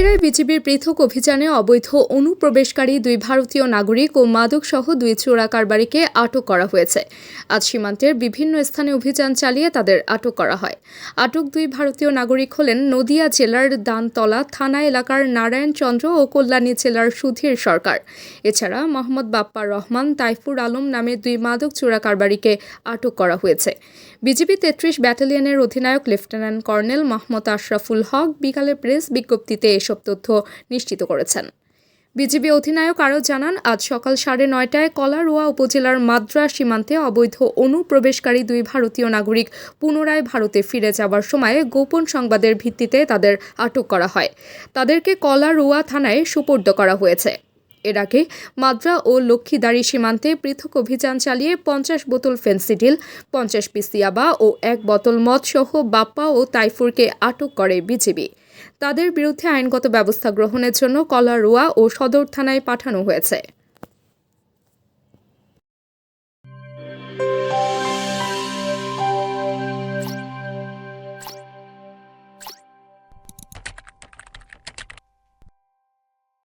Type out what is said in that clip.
পুনরায় বিজিবির পৃথক অভিযানে অবৈধ অনুপ্রবেশকারী দুই ভারতীয় নাগরিক ও মাদকসহ দুই চোরা কারবারিকে আটক করা হয়েছে। আজ সীমান্তের বিভিন্ন স্থানে অভিযান চালিয়ে তাদের আটক করা হয়। আটক দুই ভারতীয় নাগরিক হলেন নদিয়া জেলার দানতলা থানা এলাকার নারায়ণ চন্দ্র ও কল্যাণী জেলার সুধীর সরকার। এছাড়া মোহাম্মদ বাপ্পা রহমান, তাইফুর আলম নামে দুই মাদক চোরা কারবারিকে আটক করা হয়েছে। বিজিবি তেত্রিশ ব্যাটালিয়নের অধিনায়ক লেফটেন্যান্ট কর্নেল মোহাম্মদ আশরাফুল হক বিকালে প্রেস বিজ্ঞপ্তিতে এসব তথ্য নিশ্চিত করেছেন। বিজিবি অধিনায়ক আরও জানান, আজ সকাল সাড়ে নয়টায় কলারোয়া উপজেলার মাদ্রা সীমান্তে অবৈধ অনুপ্রবেশকারী দুই ভারতীয় নাগরিক পুনরায় ভারতে ফিরে যাওয়ার সময় গোপন সংবাদের ভিত্তিতে তাদের আটক করা হয়। তাদেরকে কলারোয়া থানায় সুপর্দ করা হয়েছে। এর আগে মাদ্রা ও লক্ষ্মীদারি সীমান্তে পৃথক অভিযান চালিয়ে পঞ্চাশ বোতল ফেন্সিডিল পঞ্চাশ পিস ইয়াবা ও এক বোতল মদসহ বাপ্পা ও তাইফুরকে আটক করে বিজিবি তাদের বিরুদ্ধে আইনগত ব্যবস্থা গ্রহণের জন্য কলারোয়া ও সদর থানায় পাঠানো হয়েছে।